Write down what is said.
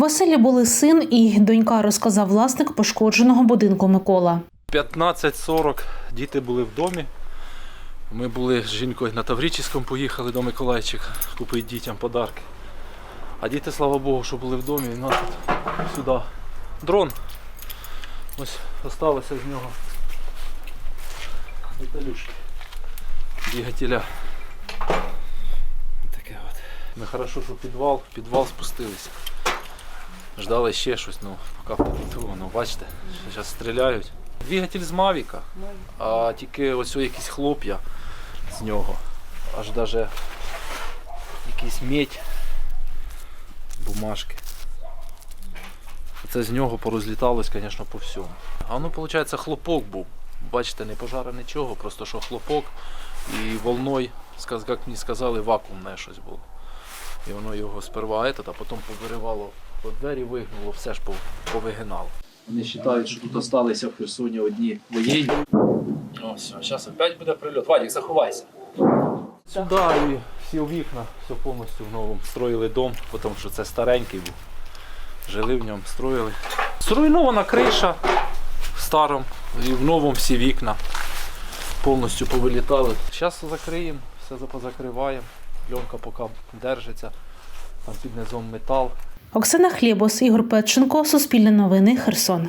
В оселі були син і донька, розказав власник пошкодженого будинку Микола. 15.40 діти були в домі. Ми були з жінкою на Таврічівському, поїхали до Миколайчика купити дітям подарки. А діти, слава Богу, що були в домі, і нас тут сюди дрон. Ось залишилося з нього деталюшки. Двигателя. Таке от. Ми хорошо, що підвал, підвал спустилися. Ждали ще щось, ну поки ту, ну бачите, зараз стріляють. Двигатель з Мавіка, а тільки ось якісь хлоп'я з нього. Аж даже якийсь медь, бумажки. Це з нього порозліталось, звісно, по всьому. А ну, виходить, хлопок був. Бачите, не пожара нічого, просто що хлопок і волною, як мені сказали, вакуумне щось було. І воно його сперва а потім повиривало по двері вигнуло, все ж повигинало. Вони вважають, що тут залишилися в Херсоні одні воєнні. О, все, зараз опять буде прильот. Вадик, заховайся. Сюди і всі вікна, все повністю в новому. Строїли дом, тому що це старенький був. Жили в ньому, строїли. Зруйнована криша в старому і в новому всі вікна. Повністю повилітали. Зараз закриємо, все позакриваємо. Пленка поки держиться. Там під низом метал. Оксана Хлібос, Ігор Петченко, Суспільне новини, Херсон.